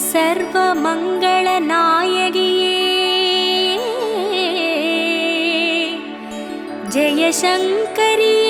सर्वमङ्गलनायगिये जयशङ्करिये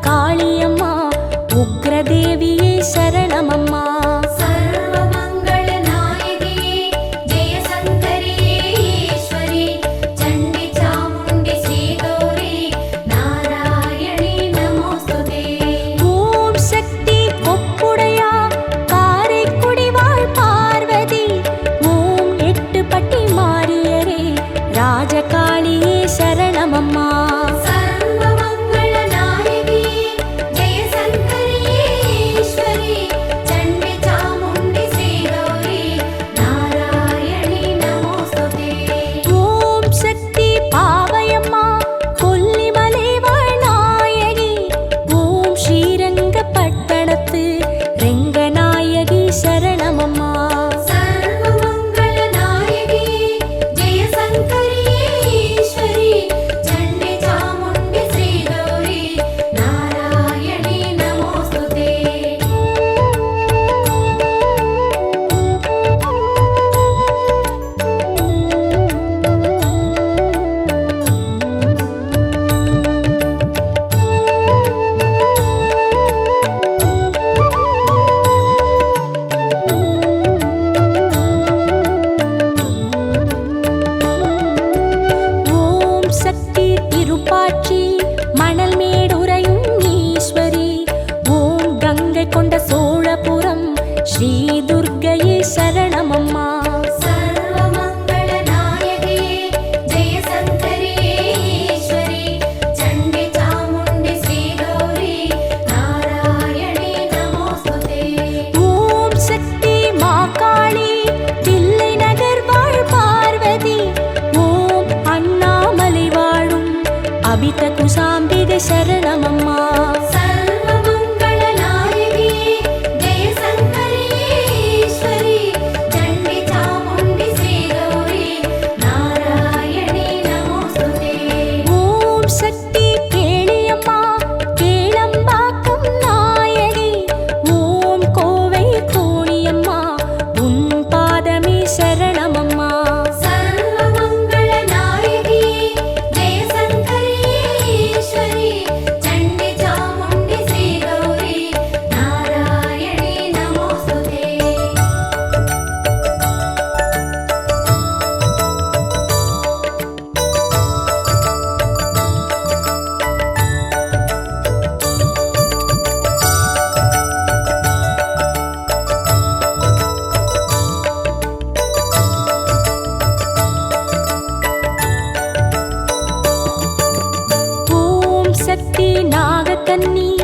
Kaliyamma. Sakthi 跟你。